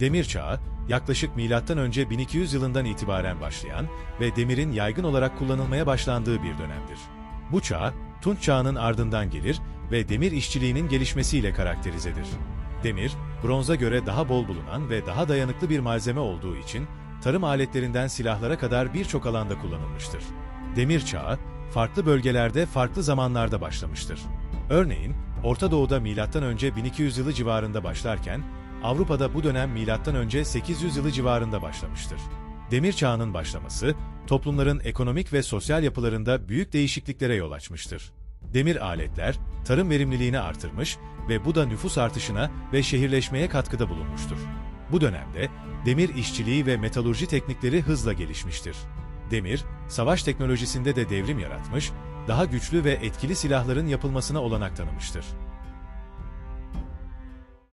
Demir Çağı, yaklaşık M.Ö. 1200 yılından itibaren başlayan ve demirin yaygın olarak kullanılmaya başlandığı bir dönemdir. Bu çağ, Tunç Çağı'nın ardından gelir ve demir işçiliğinin gelişmesiyle karakterizedir. Demir, bronza göre daha bol bulunan ve daha dayanıklı bir malzeme olduğu için tarım aletlerinden silahlara kadar birçok alanda kullanılmıştır. Demir çağı, farklı bölgelerde farklı zamanlarda başlamıştır. Örneğin, Orta Doğu'da M.Ö. 1200 yılı civarında başlarken, Avrupa'da bu dönem M.Ö. 800 yılı civarında başlamıştır. Demir çağının başlaması, toplumların ekonomik ve sosyal yapılarında büyük değişikliklere yol açmıştır. Demir aletler, tarım verimliliğini artırmış ve bu da nüfus artışına ve şehirleşmeye katkıda bulunmuştur. Bu dönemde demir işçiliği ve metalurji teknikleri hızla gelişmiştir. Demir, savaş teknolojisinde de devrim yaratmış, daha güçlü ve etkili silahların yapılmasına olanak tanımıştır.